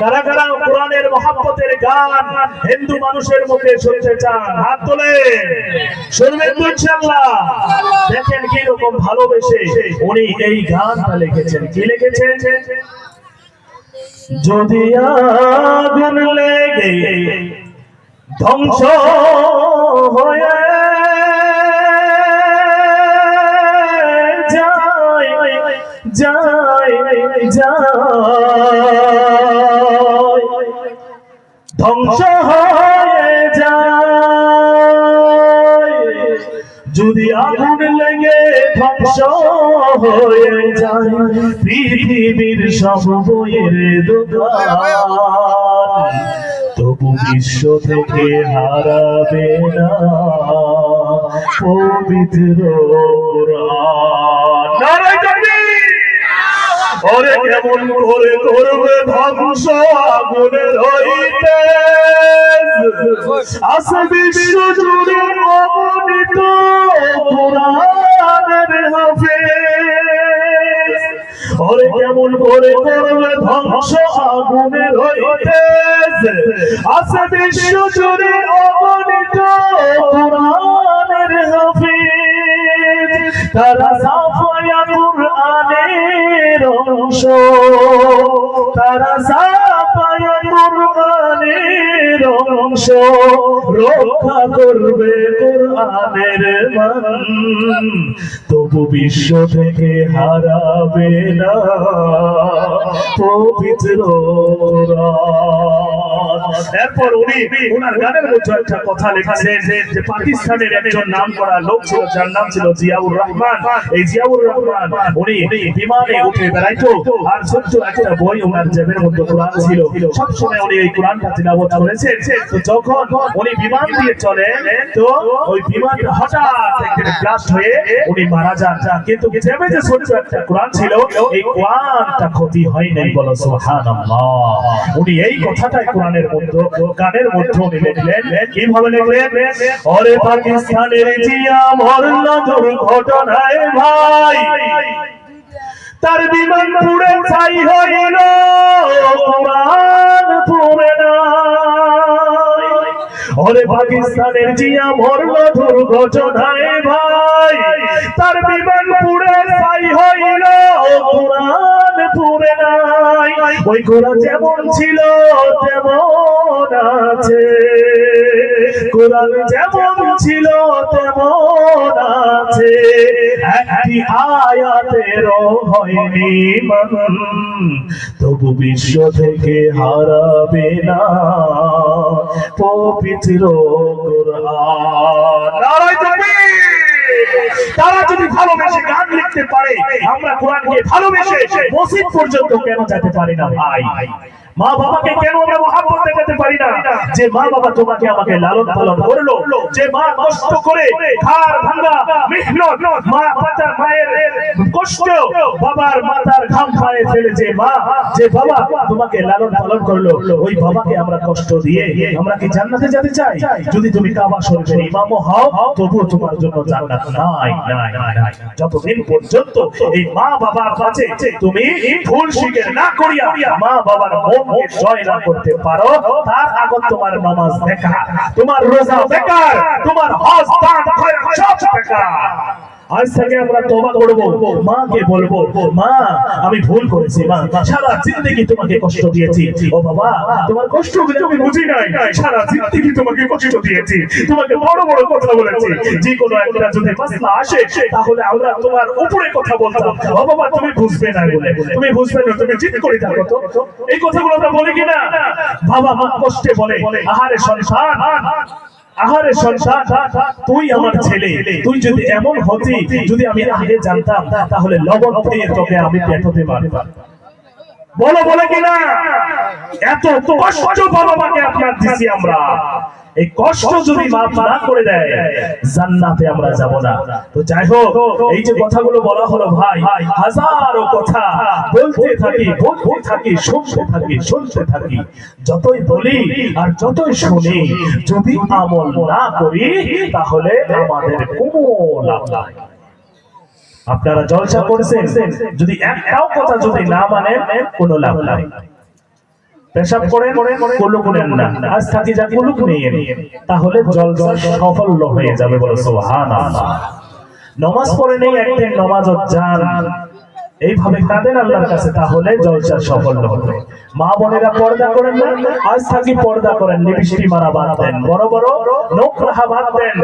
কারা কোরআনের গান হিন্দু মানুষের মুখে শুনতে চান, হাত তোলে। শুনবেন তো দেখেন কি রকম ভালোবেসে উনি এই গানটা লিখেছেন। কি লিখেছেন? যদি আগুন লেগে ধ্বংস হয়ে যায় যায় যায় ধ্বংস হয়ে যায়। যদি আগুন লেগে ধ্বংস হয়ে যায়, পৃথিবীর সব বইয়ের দোকান তবু বিশ্ব থেকে হারাবে না। পবিত্র ওরে কেমন করে করবে ধ্বংস আগুনের হইতে আসে বিশ্ব জুড়ে অবনীত কোরআনের হাফেজ। ওরে কেমন করে করবে ধ্বংস আগুনের হইতে আসে বিশ্ব জুড়ে অবনীত কোরআনের হাফেজ। তারা কোরআনের অংশ তারা সাপায় কোরআনের অংশ রক্ষা করবে কোরআনের মান তবু বিশ্ব থেকে হারাবে না পবিত্র। এরপর উনি ওনার গানের মধ্যে একটা কথা যে পাকিস্তানের একজন নাম করা লোক ছিল, যার নাম ছিল জিয়াউর রহমান। এই জিয়াউর রহমান, উনি বিমানে উঠে বেড়াইতো আর ছোট্ট একটা বই ওনার জেবের মধ্যে কোরআন ছিল। উনি এই কোরআনটা তিলাবত করেছেন। তো যখন উনি বিমান দিয়ে চলেন, তো ওই বিমান হঠাৎ একদিন ব্লাস্ট হয়ে উনি মারা যান। কিন্তু জেবে যে ছোট্ট একটা কোরআন ছিল, এই কোরআনটা ক্ষতি হয় নাই বলো, সুবহানাল্লাহ। উনি এই কথাটাই কোরআনের মধ্যে গানের মধ্যে লিখলেন? কীভাবে লিখলেন ওরে পাকিস্তানের দুর্ঘটনায় ভাই। তার বিমান পুড়ে ছাই হইল পাকিস্তানের জিয়া দুর্ঘটনায় ভাই। তার বিমান পুড়ে ছাই হইল ওই কোরআন যেমন ছিল, তেমন আছে। কোরআন যেমন ছিল, তেমন আছে। একটি আয়াতেরও হয়নি তবু বিশ্ব থেকে হারাবে না পবিত্র কোরআন! তারা যদি ভালোবেসে গান লিখতে পারে আমরা কোরআনকে ভালোবেসে মসজিদ পর্যন্ত কেন যেতে পারি না ভাই? মা বাবাকে কেন আমরা মহাব্বত দেখাতে পারি না? যে মা বাবা তোমাকে আমাকে লালন পালন করল, যে মা কষ্ট করে ভাঙা মা মায়ের কষ্ট বাবার মাতার ঘাম পায়ে মা, যে বাবা তোমাকে লালন পালন করল, ওই বাবাকে আমরা কষ্ট দিয়ে আমরা কি জান্নাতে যেতে চাই? যদি তুমি কাবা শরীফের ইমামও হও, তবুও তোমার জন্য জান্নাত নাই যতদিন পর্যন্ত এই মা বাবার কাছে তুমি ভুল স্বীকার না করিয়া মা বাবার মনকে জয় না করতে পারো, তার আগত তোমার নামাজ বেকার, তোমার রোজা বেকার, তোমার হজ দান সব বেকার। আজ থেকে আমরা তোবা করব। মাকে বলব, মা, আমি ভুল করেছি, মা। সারা জিন্দগি তোমাকে কষ্ট দিয়েছি? ও বাবা, তোমার কষ্ট আমি বুঝি নাই? সারা জিন্দগি তোমাকে কষ্ট দিয়েছি? তোমাকে বড় বড় কথা বলেছি। যে কোনো একটা যদি মাসলা আসে, তাহলে আমরা তোমার উপরে কথা বলতাম। ও বাবা, তুমি বুঝবে না বলে। তুমি বুঝবে না, তুমি জিদ করে থাকো তো। এই কথাগুলো আমরা বলি কিনা? বাবা মা কষ্টে বলে, আহারে সন্তান আহারে সন্তান, তুই আমার ছেলে, তুই যদি এমন হতি, যদি আমি আগে জানতাম, তাহলে লবণ খেয়ে তোকে আমি পেটাতে পারতাম। বলো, বলে কিনা? এত কষ্ট বাবা মাকে আপনার দিছি আমরা। এই কষ্ট যদি মাফ না করে দেয়, জান্নাতে আমরা যাব না। তো যাই হোক, এই যে কথাগুলো বলা হলো ভাই, হাজারো কথা। বলতে থাকি বলতে থাকি, শুনতে থাকি শুনতে থাকি। যতই বলি আর যতই শুনি, যদি আমল না করি, তাহলে আমাদের কোনো লাভ নাই আপনারা জলসা করছেন, যদি একটাও কথা যদি না মানেন, কোনো লাভ নাই। পেশাব করেন কুলুক নেন না। আজ থাকি যা কুলুক নিয়ে তাহলে জলসা সফল হয়ে যাবে বলে সুবহানাল্লাহ। নমাজ পড়ে নেই একদিন নমাজ যান এইভাবে কাঁদেন আল্লাহর কাছে, তাহলে জলসা সফল হবে। মা বোনেরা পর্দা করেন না, আজ থাকি পর্দা করেন, লিপস্টিক মারা বাদ দেন, বড় বড় নখ রাখা বাদ দেন,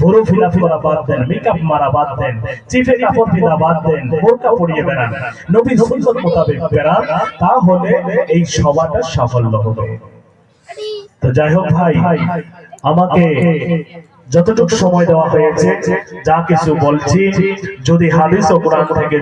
ভুরু ফিলাপ করা বাদ দেন, মেকআপ মারা বাদ দেন, চিফে কাপড় পিনা বাদ দেন, বোরকা পরিয়ে বেড়ান, নবী সুন্নত মোতাবেক বেড়ান, তাহলে এই সভাটা সাফল্য হবে। তো যাই হোক ভাই, আমাকে যতটুকু সময় দেওয়া হয়েছে, যা কিছু বলছি, যদি হাদিস ও কোরআন থেকে